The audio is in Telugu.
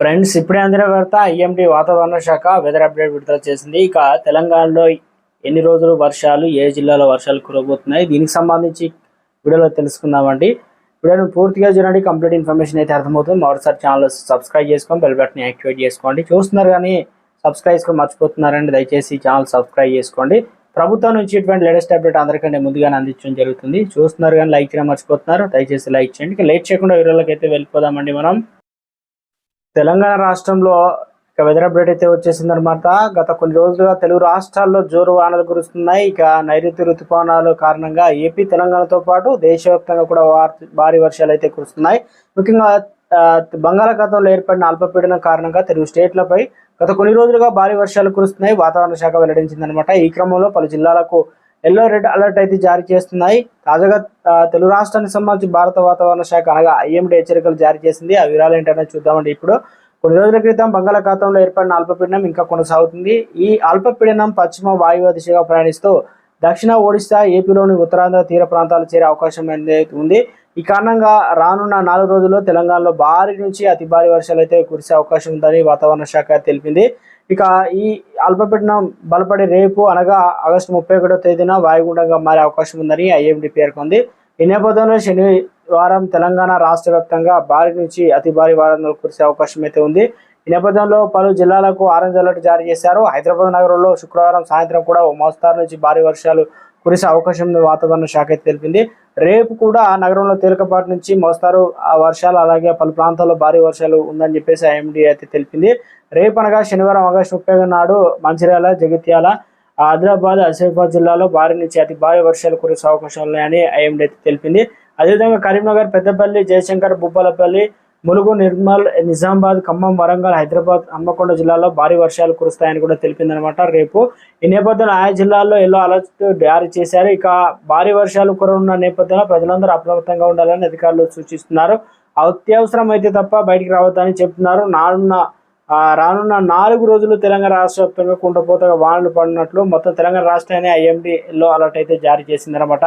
ఫ్రెండ్స్ ఇప్పుడే అందిన వార్త ఐఎండి వాతావరణ శాఖ వెదర్ అప్డేట్ విడుదల చేసింది. ఇక తెలంగాణలో ఎన్ని రోజులు వర్షాలు ఏ జిల్లాలో వర్షాలు కురబోతున్నాయి దీనికి సంబంధించి వీడియోలో తెలుసుకుందామండి. వీడియోను పూర్తిగా చూడండి. కంప్లీట్ ఇన్ఫర్మేషన్ అయితే అర్థమవుతుంది. మరోసారి ఛానల్ సబ్స్క్రైబ్ చేసుకొని బెల్ బటన్ యాక్టివేట్ చేసుకోండి. చూస్తున్నారు కానీ సబ్స్క్రైబ్ చేసుకొని మర్చిపోతున్నారండి దయచేసి ఛానల్ సబ్స్క్రైబ్ చేసుకోండి. ప్రభుత్వం నుంచి ఇటువంటి లేటెస్ట్ అప్డేట్ అందరికంటే ముందుగానే అందించడం జరుగుతుంది. చూస్తున్నారు కానీ లైక్ చేయడం మర్చిపోతున్నారు. దయచేసి లైక్ చేయండి. ఇక లేట్ చేయకుండా వీడియోలోకి అయితే వెళ్ళిపోదామండి మనం. తెలంగాణ రాష్ట్రంలో ఇక వెదర్ అప్డేట్ అయితే వచ్చేసింది అనమాట గత కొన్ని రోజులుగా తెలుగు రాష్ట్రాల్లో జోరు వానలు కురుస్తున్నాయి. ఇక నైరుతి రుతుపవనాలు కారణంగా ఏపీ తెలంగాణతో పాటు దేశవ్యాప్తంగా కూడా వార్- భారీ వర్షాలు అయితే కురుస్తున్నాయి. ముఖ్యంగా బంగాళాఖాతంలో ఏర్పడిన అల్పపీడనం కారణంగా తెలుగు స్టేట్లపై గత కొన్ని రోజులుగా భారీ వర్షాలు కురుస్తున్నాయి. వాతావరణ శాఖ వెల్లడించింది అనమాట ఈ క్రమంలో పలు జిల్లాలకు ఎల్లో రెడ్ అలర్ట్ అయితే జారీ చేస్తున్నాయి. తాజాగా తెలుగు రాష్ట్రానికి సంబంధించి భారత వాతావరణ శాఖ అనగా ఐఎండీ హెచ్చరికలు జారీ చేసింది. ఆ వివరాలు ఏంటనే చూద్దామండి ఇప్పుడు. కొన్ని రోజుల క్రితం బంగాళాఖాతంలో ఏర్పడిన అల్పపీడనం ఇంకా కొనసాగుతుంది. ఈ అల్పపీడనం పశ్చిమ వాయువ్య దిశగా ప్రయాణిస్తూ దక్షిణ ఒడిశా ఏపీలోని ఉత్తరాంధ్ర తీర ప్రాంతాలు చేరే అవకాశం ఉంది. ఈ కారణంగా రానున్న నాలుగు రోజుల్లో తెలంగాణలో భారీ నుంచి అతి భారీ వర్షాలు అయితే కురిసే అవకాశం ఉందని వాతావరణ శాఖ తెలిపింది. ఇక ఈ అల్పపీడనం బలపడి రేపు అనగా ఆగస్టు ముప్పై ఒకటో తేదీన వాయుగుండంగా మారే అవకాశం ఉందని ఐఎండి పేర్కొంది. ఈ నేపథ్యంలో శనివారం తెలంగాణ రాష్ట్ర వ్యాప్తంగా భారీ నుంచి అతి భారీ వారంలో కురిసే అవకాశం అయితే ఉంది. ఈ నేపథ్యంలో పలు జిల్లాలకు ఆరెంజ్ అలర్ట్ జారీ చేశారు. హైదరాబాద్ నగరంలో శుక్రవారం సాయంత్రం కూడా ఓ మోస్తారు నుంచి భారీ వర్షాలు కురిసే అవకాశం ఉందని వాతావరణ శాఖ అయితే తెలిపింది. రేపు కూడా ఆ నగరంలో తేలికపాటి నుంచి మోస్తారు ఆ వర్షాలు అలాగే పలు ప్రాంతాల్లో భారీ వర్షాలు ఉందని చెప్పేసి ఐఎండీ అయితే తెలిపింది. రేపు అనగా శనివారం ఆగస్టు ముప్పై నాడు మంచిర్యాల జగిత్యాల ఆదిలాబాద్ ఆసిఫాబాద్ జిల్లాలో భారీ నుంచి అతి భారీ వర్షాలు కురిసే అవకాశం ఉన్నాయని ఐఎండీ అయితే తెలిపింది. అదేవిధంగా కరీంనగర్ పెద్దపల్లి జయశంకర్ బుబ్బలపల్లి ములుగు నిర్మల్ నిజామాబాద్ ఖమ్మం వరంగల్ హైదరాబాద్ హన్మకొండ జిల్లాలో భారీ వర్షాలు కురుస్తాయని కూడా తెలిపిందనమాట రేపు. ఈ నేపథ్యంలో ఆయా జిల్లాల్లో ఎల్లో అలర్ట్ జారీ చేశారు. ఇక భారీ వర్షాలు కురనున్న నేపథ్యంలో ప్రజలందరూ అప్రమత్తంగా ఉండాలని అధికారులు సూచిస్తున్నారు. అత్యవసరం అయితే తప్ప బయటికి రావద్దని చెప్తున్నారు. నానున్న రానున్న నాలుగు రోజులు తెలంగాణ రాష్ట్ర వ్యాప్తంగా కుండపోతగా వానలు పడినట్లు మొత్తం తెలంగాణ రాష్ట్రాన్ని ఐఎండీ ఎల్లో అలర్ట్ అయితే జారీ చేసిందనమాట